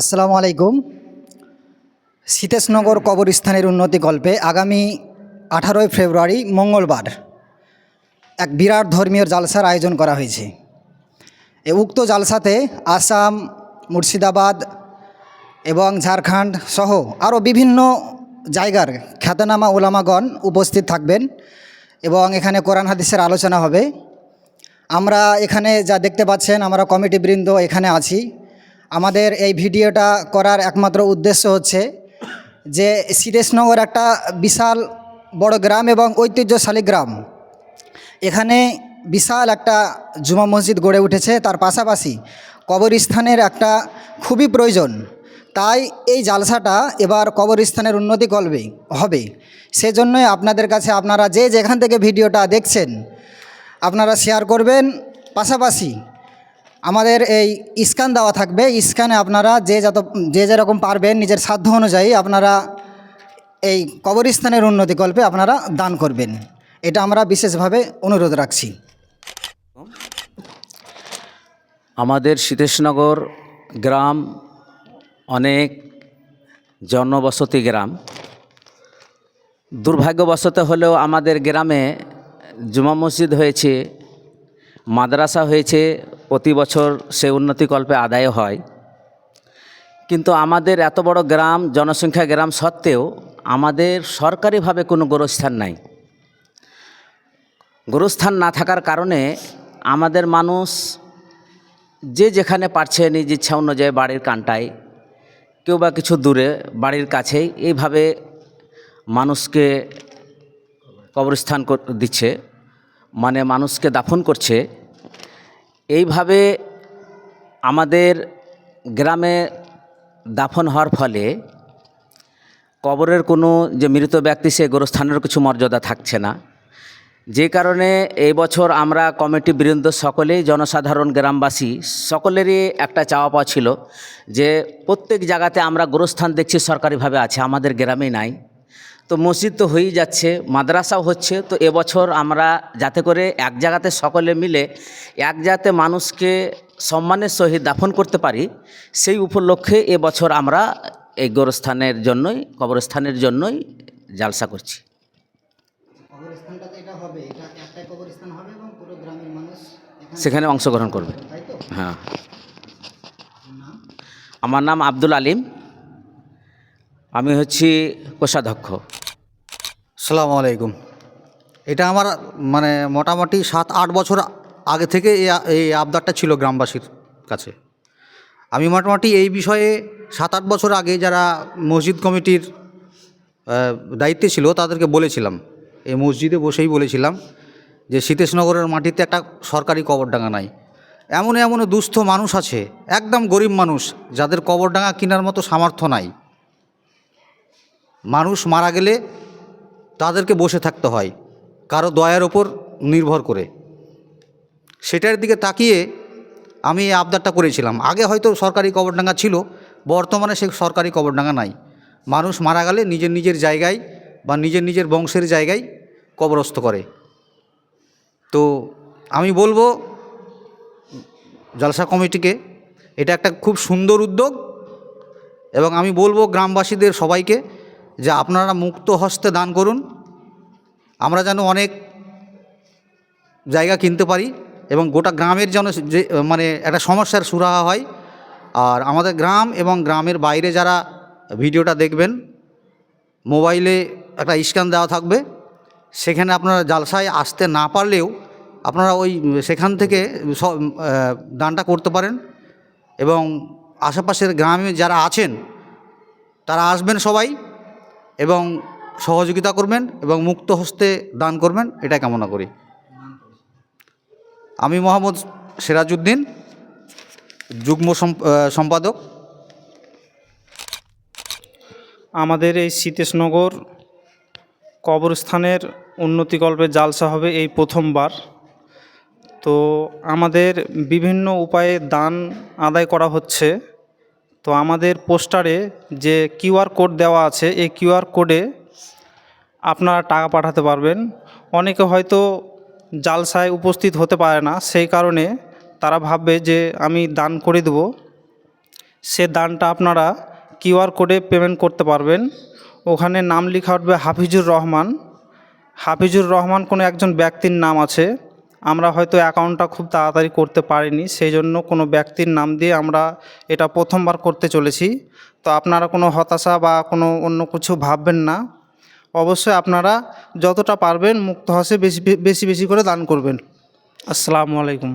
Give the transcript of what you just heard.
আসসালামু আলাইকুম। সীতেশনগর কবরস্থানের উন্নতি গল্পে আগামী আঠারোই ফেব্রুয়ারি মঙ্গলবার এক বিরাট ধর্মীয় জালসার আয়োজন করা হয়েছে। এ উক্ত জালসাতে আসাম, মুর্শিদাবাদ এবং ঝাড়খণ্ড সহ আরও বিভিন্ন জায়গার খ্যাতনামা ওলামাগণ উপস্থিত থাকবেন এবং এখানে কোরআন হাদিসের আলোচনা হবে। আমরা এখানে যা দেখতে পাচ্ছেন, আমরা কমিটি বৃন্দ এখানে আছি। আমাদের এই ভিডিওটা করার একমাত্র উদ্দেশ্য হচ্ছে যে সিরেশনগর একটা বিশাল বড় গ্রাম এবং ঐতিহ্যশালী গ্রাম। এখানে বিশাল একটা জুমা মসজিদ গড়ে উঠেছে, তার পাশাপাশি কবরস্থানের একটা খুবই প্রয়োজন। তাই এই জালসাটা এবার কবরস্থানের উন্নতি করবে, হবে। সেজন্যই আপনাদের কাছে আপনারা যে যেখান থেকে ভিডিওটা দেখছেন, আপনারা শেয়ার করবেন। পাশাপাশি আমাদের এই স্ক্যান দেওয়া থাকবে। স্ক্যানে আপনারা যে যত, যে যেরকম পারবেন নিজের সাধ্য অনুযায়ী আপনারা এই কবরস্থানের উন্নতি কল্পে আপনারা দান করবেন। এটা আমরা বিশেষভাবে অনুরোধ রাখছি। আমাদের সীতেশনগর গ্রাম অনেক জনবসতি গ্রাম। দুর্ভাগ্যবশত হলেও আমাদের গ্রামে জুমা মসজিদ হয়েছে, মাদ্রাসা হয়েছে প্রতি বছর সে উন্নতিকল্পে আদায় হয়। কিন্তু আমাদের এত বড় গ্রাম, জনসংখ্যা গ্রাম সত্ত্বেও আমাদের সরকারিভাবে কোনো গোরস্থান নাই। গোরস্থান না থাকার কারণে আমাদের মানুষ যে যেখানে পারছে নিজ ইচ্ছা অনুযায়ী বাড়ির কানটায়, কেউ বা কিছু দূরে বাড়ির কাছেই এইভাবে মানুষকে কবরস্থান দিচ্ছে মানে মানুষকে দাফন করছে। এইভাবে আমাদের গ্রামে দাফন হওয়ার ফলে কবরের কোনো যে মৃত ব্যক্তি, সে গোরস্থানের কিছু মর্যাদা থাকছে না। যে কারণে এই বছর আমরা কমিটি বৃন্দ সকলেই, জনসাধারণ, গ্রামবাসী সকলেরই একটা চাওয়া পাওয়া ছিল যে প্রত্যেক জায়গাতে আমরা গোরস্থান দেখছি, সরকারিভাবে আছে, আমাদের গ্রামে নাই। তো মসজিদ তো হয়েই যাচ্ছে মাদ্রাসাও হচ্ছে তো এবছর আমরা যাতে করে এক জায়গাতে সকলে মিলে এক জায়গাতে মানুষকে সম্মানের সহিত দাফন করতে পারি সেই উপলক্ষে এবছর আমরা এই গোরস্থানের জন্যই কবরস্থানের জন্যই জালসা করছি। সেখানে অংশগ্রহণ করবে। হ্যাঁ। আমার নাম আব্দুল আলিম আমি হচ্ছি কোষাধ্যক্ষ। সালামু আলাইকুম। এটা আমার মানে মোটামুটি সাত, আট বছর আগে থেকে এই আবদারটা ছিল গ্রামবাসীর কাছে। আমি মোটামুটি এই বিষয়ে সাত, আট বছর আগে যারা মসজিদ কমিটির দায়িত্বে ছিল তাদেরকে বলেছিলাম। এই মসজিদে বসেই বলেছিলাম যে সীতেশনগরের মাটিতে একটা সরকারি কবরডাঙ্গা নাই। এমন এমন দুস্থ মানুষ আছে, একদম গরিব মানুষ, যাদের কবরডাঙ্গা কেনার মতো সামর্থ্য নাই। মানুষ মারা গেলে তাদেরকে বসে থাকতে হয়, কারও দয়ার ওপর নির্ভর করে। সেটার দিকে তাকিয়ে আমি এই আবদারটা করেছিলাম। আগে হয়তো সরকারি কবরডাঙ্গা ছিল, বর্তমানে সে সরকারি কবরডাঙ্গা নাই। মানুষ মারা গেলে নিজের নিজের জায়গায় বা নিজের নিজের বংশের জায়গায় কবরস্থ করে। তো আমি বলব, জলসা কমিটিকে, এটা একটা খুব সুন্দর উদ্যোগ এবং আমি বলব গ্রামবাসীদের সবাইকে যে আপনারা মুক্ত হস্তে দান করুন। আমরা যেন অনেক জায়গা কিনতে পারি এবং গোটা গ্রামের যেন যে মানে একটা সমস্যার সুরাহা হয়। আর আমাদের গ্রাম এবং গ্রামের বাইরে যারা ভিডিওটা দেখবেন, মোবাইলে একটা স্ক্যান দেওয়া থাকবে। সেখানে আপনারা জালসায় আসতে না পারলেও আপনারা ওই সেখান থেকে দানটা করতে পারেন। এবং আশেপাশের গ্রামে যারা আছেন, তারা আসবেন সবাই। এবং সহযোগিতা করবেন এবং মুক্ত হস্তে দান করবেন, এটা কামনা করি। আমি মোহাম্মদ সিরাজউদ্দিন, যুগ্ম সম্পাদক। আমাদের এই সীতেশনগর কবরস্থানের উন্নতিকল্পে জালসা হবে এই প্রথমবার। তো আমাদের বিভিন্ন উপায়ে দান আদায় করা হচ্ছে। তো আমাদের পোস্টারে যে কিউআর কোড দেওয়া আছে, এই কিউআর কোডে আপনারা টাকা পাঠাতে পারবেন। অনেকে হয়তো জালসায় উপস্থিত হতে পারে না, সেই কারণে তারা ভাববে যে আমি দান করে দেবো। সে দানটা আপনারা কিউআর কোডে পেমেন্ট করতে পারবেন। ওখানে নাম লেখা উঠবে হাফিজুর রহমান। হাফিজুর রহমান কোনো একজন ব্যক্তির নাম আছে। আমরা হয়তো অ্যাকাউন্টটা খুব তাড়াতাড়ি করতে পারিনি, সেই জন্য কোনো ব্যক্তির নাম দিয়ে আমরা এটা প্রথমবার করতে চলেছি। তো আপনারা কোনো হতাশা বা কোনো অন্য কিছু ভাববেন না। অবশ্যই আপনারা যতটা পারবেন মুক্ত হাসে বেশি বেশি বেশি করে দান করবেন। আসসালামু আলাইকুম।